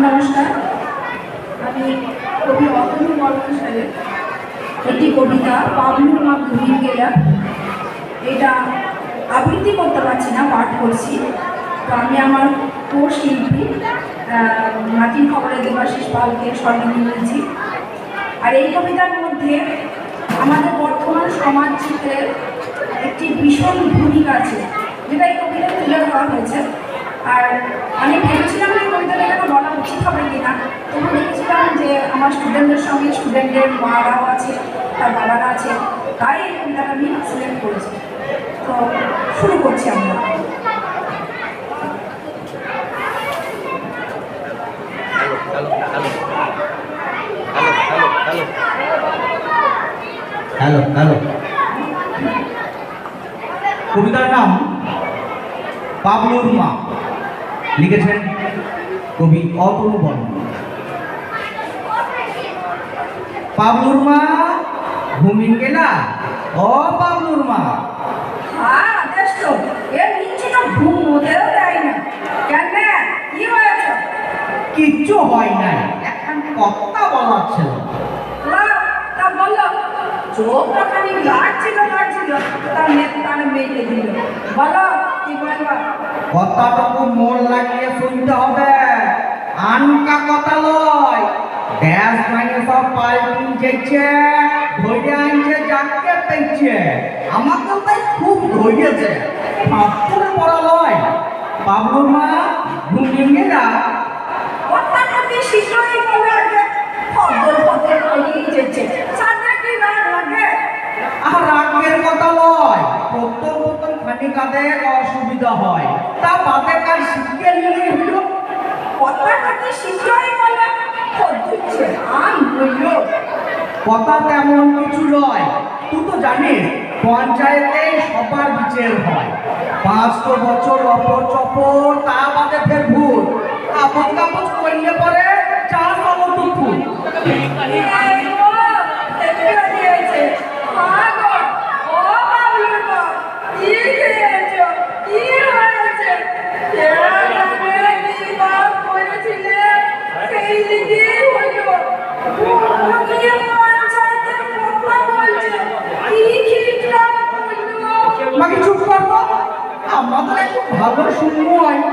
নমস্কার। আমি কবি অতনু একটি কবিতা পাবলুর মা ঘুমিয়ে গেলা। এটা আবৃত্তি করতে পারছি না, পাঠ করছি। তো আমি আমার শিল্পী মাটির খবরে দেবাশিস পালকে স্মরণে নিয়েছি। আর এই কবিতার মধ্যে আমাদের বর্তমান সমাজ একটি ভীষণ ভূমিকা আছে, যেটা এই কবিতায় তুলে ধরা হয়েছে। আর আমি ভেবেছিলাম যে কবিতাটা কেন বলা উচিত হবে কিনা। তবু দেখেছিলাম যে আমার স্টুডেন্টদের সঙ্গে স্টুডেন্টদের মারাও আছে তার বাবারা আছে তাই এই কবিতাটা আমি সিলেক্ট করেছি। তো শুরু করছি আমরা। হ্যালো হ্যালো কবিতার নাম পাবলুর মা। লিখেছেন কবি অতনু বর্মন পাবলুর মা ঘুমিয়ে গেলা ও পাবলুর মা। হ্যাঁ এর নিচে তো ঘুম না। কেন কি হয়েছে? কিচ্ছু হয় নাই। এখন কথা বলার ছিল। তা বলল চোখটা খালি লাগছিল লাগছিল। তার মেয়ে তার মেয়েকে দিল। বলো কি বলবা কথাটুকু মন লাগিয়ে শুনতে হবে। আনকা কথা লয়। গ্যাস মানে সব পাল্টি যেছে ধৈর্য আনছে জানতে পেয়েছে। আমাকে তাই খুব ধৈর্যছে ফাঁসুর পড়া লয়। বাবুর মা ঘুমিয়ে না আগে যেছে কি রাগ লাগে? আর রাগের কথা লয়। প্রথম প্রথম খানিকাতে অসুবিধা হয়? তা বাদে কার শিখিয়ে নিলে হলো কথাটা কি শীঘ্রই বলে? আম বলল কথা তেমন কিছু নয়। তুই তো জানিস পঞ্চায়েতে সবার বিচার হয়। পাঁচশো বছর অপর চপর তা বাদে ফের ভুল আপদ কাপড় করলে পরে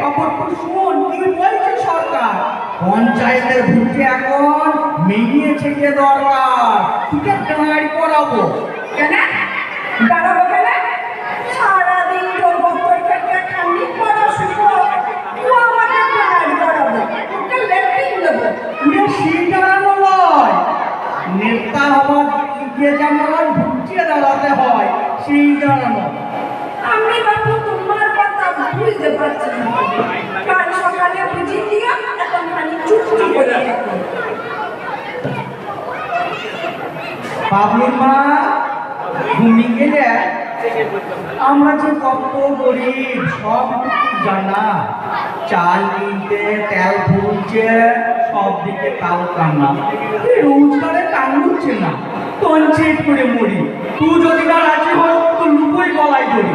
তো শুন কি বলছে সরকার পঞ্চায়েতের ভুটে এখন মিলিয়ে ছেকে দরকার তুকে দাঁড় করাবো কেন? দাঁড়াবো কেন? সারাদিন তোর বক্তব্য থেকে খানিক পড়াশুনো। তুই আমাকে গাইড করাবো। তোকে নয় নেতা হওয়ার গিয়ে যেমন ভুটিয়ে দাঁড়াতে হয়, সেই দাঁড়ানো আমি বাবু বুঝতে পারছি। কাল সকালে বুঝিয়ে দিও, এখন চুপটি করে। বাবুর মা ঘুমিয়ে গেলে আমরা যে কত গরিব সব জানা। চাল কিনতে তেল ফুলছে সব দিকে কাল কান্না। রোজগারে টান উঠছে না। তঞ্চেট করে মরি। তুই যদি না রাজি হস তো লুকোই গলায় ধরি।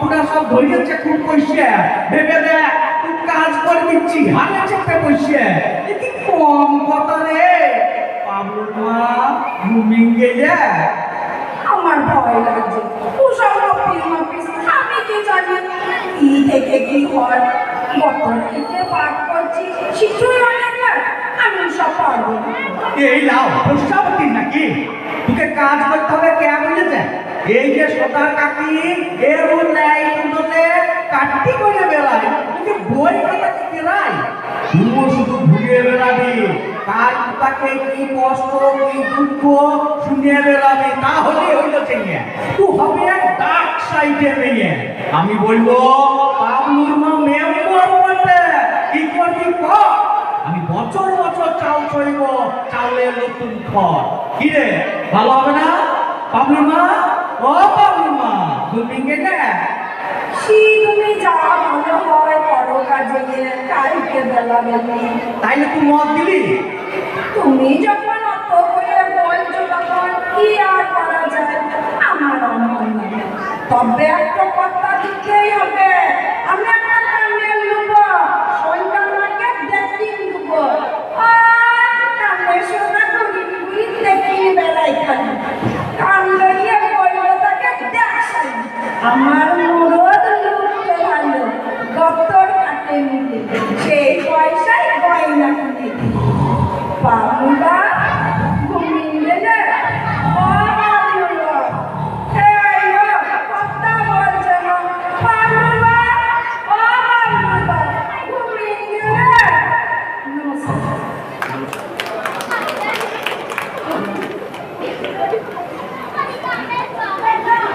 বাপুরা সব ধরিয়েছে খুব পয়সা ভেবে দেখ তুই কাজ করে দিচ্ছি হাতে চেপে বসে এ কি কম কথা রে? পাবলো মা ঘুমিয়ে গেলে? আমার ভয় লাগছে। ওসব অফিস অফিস আমি কি জানি? কি থেকে কি হয়? গতর থেকে পাঠ করছি শিশুই অনেক না আমি সব পারব। এই লাও প্রশ্নাবতী নাকি? তোকে কাজ করতে হবে কে বলেছে? এই যে সদার কাকি এর ন্যায় কুন্দলে কাটি করে বেড়ায়। তোকে বই কথা কি বেড়াই তুই শুধু ঘুরে বেড়াবি। কার তাকে কি কষ্ট কি দুঃখ শুনিয়ে বেড়াবি? তাহলে হইল চেঙ্গে তুই হবে এক ডাক সাইডে মেয়ে। আমি বলব বাবলুর মা মেম্বার বটে। কি করবি কর। আমি বছর বছর চাল ছড়িব চাউলের নতুন খড়। কি রে ভালো হবে না? পাবলি মা? ও পাবলি মা তুমি যা ভালো হয় করো কাজে গিয়ে কালকে বেলা বেলি তাইলে তুই মত দিলি? তুমি যখন অত করে বলছো তখন কি আর করা যায়? আমার। তবে একটা কথা দিতেই হবে দেখাই আমার মুরদ লুকতে ভালো